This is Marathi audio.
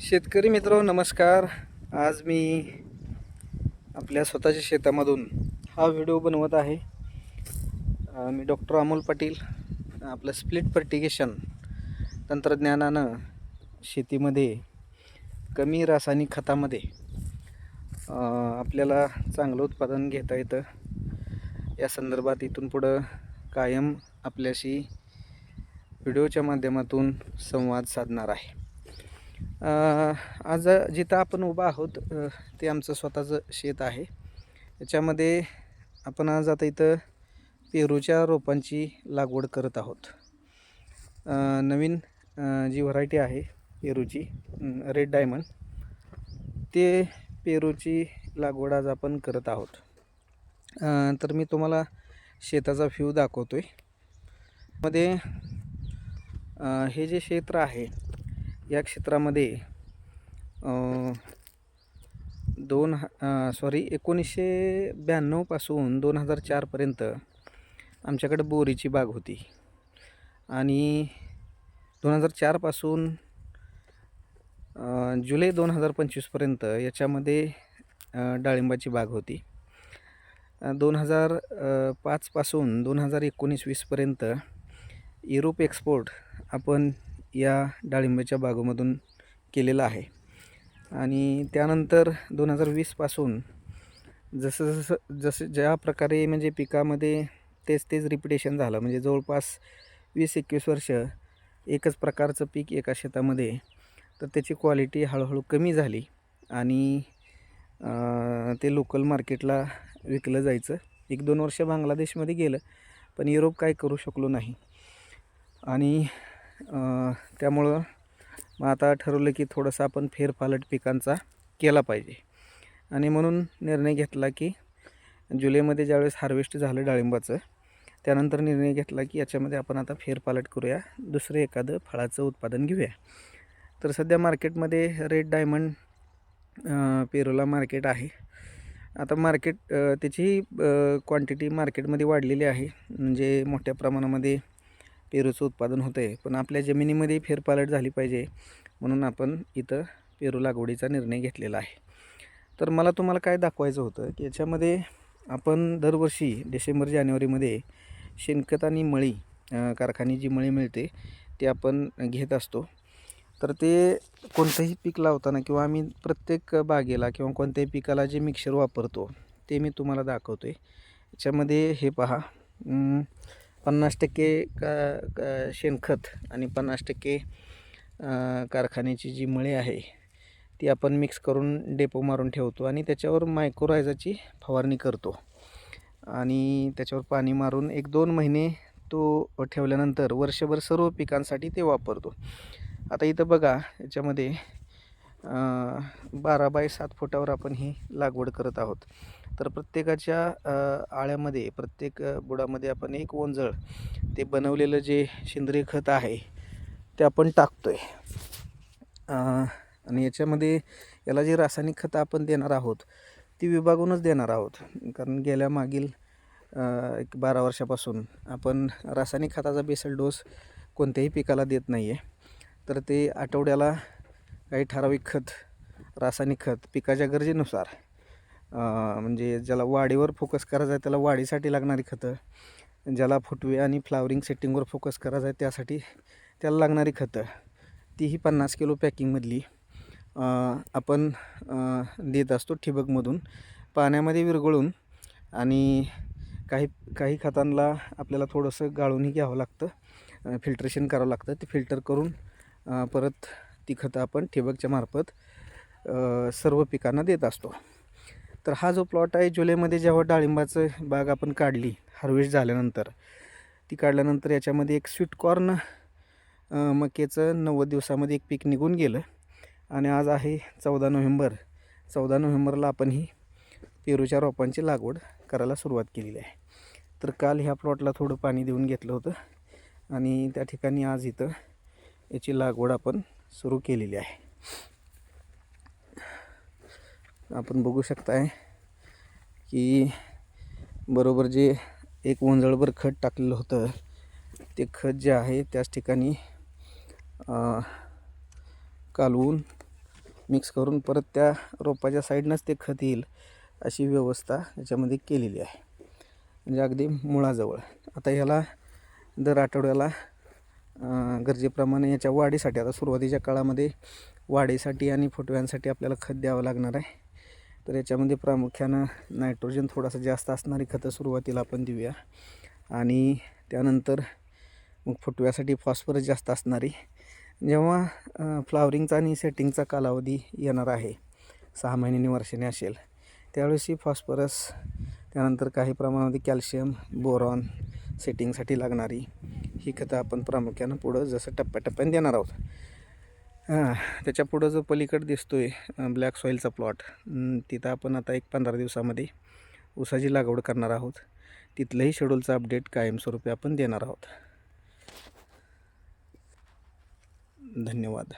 शेतकरी मित्र नमस्कार. आज मी आपल्या स्वतःच्या शेतामधून हा व्हिडिओ बनवत आहे. मी डॉक्टर अमोल पाटील आपलं स्प्लिट फर्टिगेशन तंत्रज्ञानानं शेतीमध्ये कमी रासायनिक खतामध्ये आपल्याला चांगलं उत्पादन घेता येतं. या संदर्भात इथून पुढं कायम आपल्याशी व्हिडिओच्या माध्यमातून संवाद साधणार आहे. आज जिथं आपण उभा आहोत ते आमचं स्वतःचं शेत आहे. याच्यामध्ये आपण आज आता इथं पेरूच्या रोपांची लागवड करत आहोत. नवीन जी व्हरायटी आहे पेरूची रेड डायमंड ते पेरूची लागवड आज आपण करत आहोत. तर मी तुम्हाला शेताचा व्ह्यू दाखवतो आहे मध्ये हे जे क्षेत्र आहे या क्षेत्रामध्ये दोन दोन सॉरी एकोणीसशे ब्याण्णवपासून दोन हजार चारपर्यंत आमच्याकडे बोरीची बाग होती. आणि दोन हजार चारपासून जुलै दोन हजार पंचवीसपर्यंत याच्यामध्ये डाळिंबाची बाग होती. दोन हजार पाचपासून दोन हजार एकोणीस वीसपर्यंत युरोप एक्सपोर्ट आपण या डाळिंबाच्या बागेमधून केलेला आहे. आणि त्यानंतर दोन हजार वीसपासून जसं जसं जसं ज्या प्रकारे म्हणजे पिकामध्ये तेच तेच रिपिटेशन झालं. म्हणजे जवळपास वीस एकवीस वर्ष एकच प्रकारचं पीक एका शेतामध्ये तर त्याची क्वालिटी हळूहळू कमी झाली. आणि ते लोकल मार्केटला विकलं जायचं. एक दोन वर्ष बांगलादेशमध्ये गेलं पण युरोप काय करू शकलो नाही. आणि त्यामुळं मग आता ठरवलं की थोडंसं आपण फेरपालट पिकांचा केला पाहिजे. आणि म्हणून निर्णय घेतला की जुलैमध्ये ज्यावेळेस हार्वेस्ट झालं डाळिंबाचं त्यानंतर निर्णय घेतला की याच्यामध्ये आपण आता फेरपालट करूया दुसरं एखादं फळाचं उत्पादन घेऊया. तर सध्या मार्केटमध्ये रेड डायमंड पेरोला पेरूला मार्केट आहे. आता मार्केट त्याची क्वांटिटी मार्केटमध्ये वाढलेली आहे. म्हणजे मोठ्या प्रमाणामध्ये पेरूचं उत्पादन होतं आहे पण आपल्या जमिनीमध्ये फेरपालट झाली पाहिजे म्हणून आपण इथं पेरू लागवडीचा निर्णय घेतलेला आहे. तर मला तुम्हाला काय दाखवायचं होतं की याच्यामध्ये आपण दरवर्षी डिसेंबर जानेवारीमध्ये शेणखत आणि मळी कारखाने कारखानी जी मळी मिळते ती आपण घेत असतो. तर ते कोणतंही पीक लावताना किंवा आम्ही प्रत्येक बागेला किंवा कोणत्याही पिकाला जे मिक्सर वापरतो ते मी तुम्हाला दाखवतो आहे याच्यामध्ये हे पहा पन्नास टक्के का का शेणखत आणि पन्नास टक्के कारखान्याची जी मळे आहे ती आपण मिक्स करून डेपो मारून ठेवतो आणि त्याच्यावर मायक्रोरायझाची फवारणी करतो. आणि त्याच्यावर पाणी मारून एक दोन महिने तो ठेवल्यानंतर वर्षभर सर्व पिकांसाठी ते वापरतो. आता इथं बघा याच्यामध्ये बारा बाय सात फुटावर आपण ही लागवड करत आहोत. तर प्रत्येकाच्या आळ्यामध्ये प्रत्येक बुडामध्ये आपण एक ओंजळ ते बनवलेलं जे सेंद्रिय खत आहे ते आपण टाकतो आहे आणि याच्यामध्ये याला जे रासायनिक खतं आपण देणार आहोत ती विभागूनच देणार आहोत. कारण गेल्या मागील एक बारा वर्षापासून आपण रासायनिक खताचा बेसल डोस कोणत्याही पिकाला देत नाही आहे तर ते आठवड्याला काही ठराविक खत रासायनिक खत पिकाच्या गरजेनुसार म्हणजे ज्याला वाढीवर फोकस करायचा आहे त्याला वाढीसाठी लागणारी खतं ज्याला फुटवे आणि फ्लावरिंग सेटिंगवर फोकस करायचा आहे त्यासाठी त्याला लागणारी खतं. तीही पन्नास किलो पॅकिंगमधली आपण देत असतो ठिबकमधून. पाण्यामध्ये विरघळून आणि काही काही खतांना आपल्याला थोडंसं गाळूनही घ्यावं लागतं. फिल्ट्रेशन करावं लागतं. ते फिल्टर करून परत ती खतं आपण ठिबकच्या मार्फत सर्व पिकांना देत असतो. तर हा जो प्लॉट आहे जुलैमध्ये जेव्हा डाळिंबाचं बाग आपण काढली हार्वेस्ट झाल्यानंतर ती काढल्यानंतर याच्यामध्ये एक स्वीटकॉर्न मक्याचं नव्वद दिवसामध्ये एक पीक निघून गेलं. आणि आज आहे चौदा नोव्हेंबर. चौदा नोव्हेंबरला आपण ही पेरूच्या रोपांची लागवड करायला सुरुवात केलेली आहे. तर काल ह्या प्लॉटला थोडं पाणी देऊन घेतलं होतं. आणि त्या ठिकाणी आज इथं याची लागवड आपण सुरू केलेली आहे. आपण बघू शकताय की बरोबर जे एक ओंजळभर खत टाकलेलं होतं ते खत जे आहे त्याच ठिकाणी कालवून मिक्स करून परत त्या रोपाच्या साईडनंच ते खत येईल अशी व्यवस्था याच्यामध्ये केलेली आहे. म्हणजे अगदी मुळाजवळ. आता ह्याला दर आठवड्याला गरजेप्रमाणे याच्या वाढीसाठी आता सुरुवातीच्या काळामध्ये वाढीसाठी आणि फुटव्यांसाठी आपल्याला खत द्यावं लागणार आहे. तर याच्यामध्ये प्रामुख्यानं नायट्रोजन थोडासा जास्त असणारी खतं सुरुवातीला आपण देऊया. आणि त्यानंतर मग फुटव्यासाठी फॉस्फरस जास्त असणारी. जेव्हा फ्लावरिंगचा आणि सेटिंगचा कालावधी येणार आहे सहा महिन्यांनी वर्षाने असेल त्यावेळेसही फॉस्फरस त्यानंतर काही प्रमाणामध्ये कॅल्शियम बोरॉन सेटिंगसाठी लागणारी ही खतं आपण प्रामुख्यानं पुढं जसं टप्प्याटप्प्याने देणार आहोत. हां त्याच्या पुढं जो पलीकडे दिसतो आहे ब्लॅक सॉईलचा प्लॉट तिथं आपण आता एक पंधरा दिवसामध्ये ऊसाची लागवड करणार आहोत. तिथलंही शेड्यूलचं अपडेट कायमस्वरूपी आपण देणार आहोत. धन्यवाद.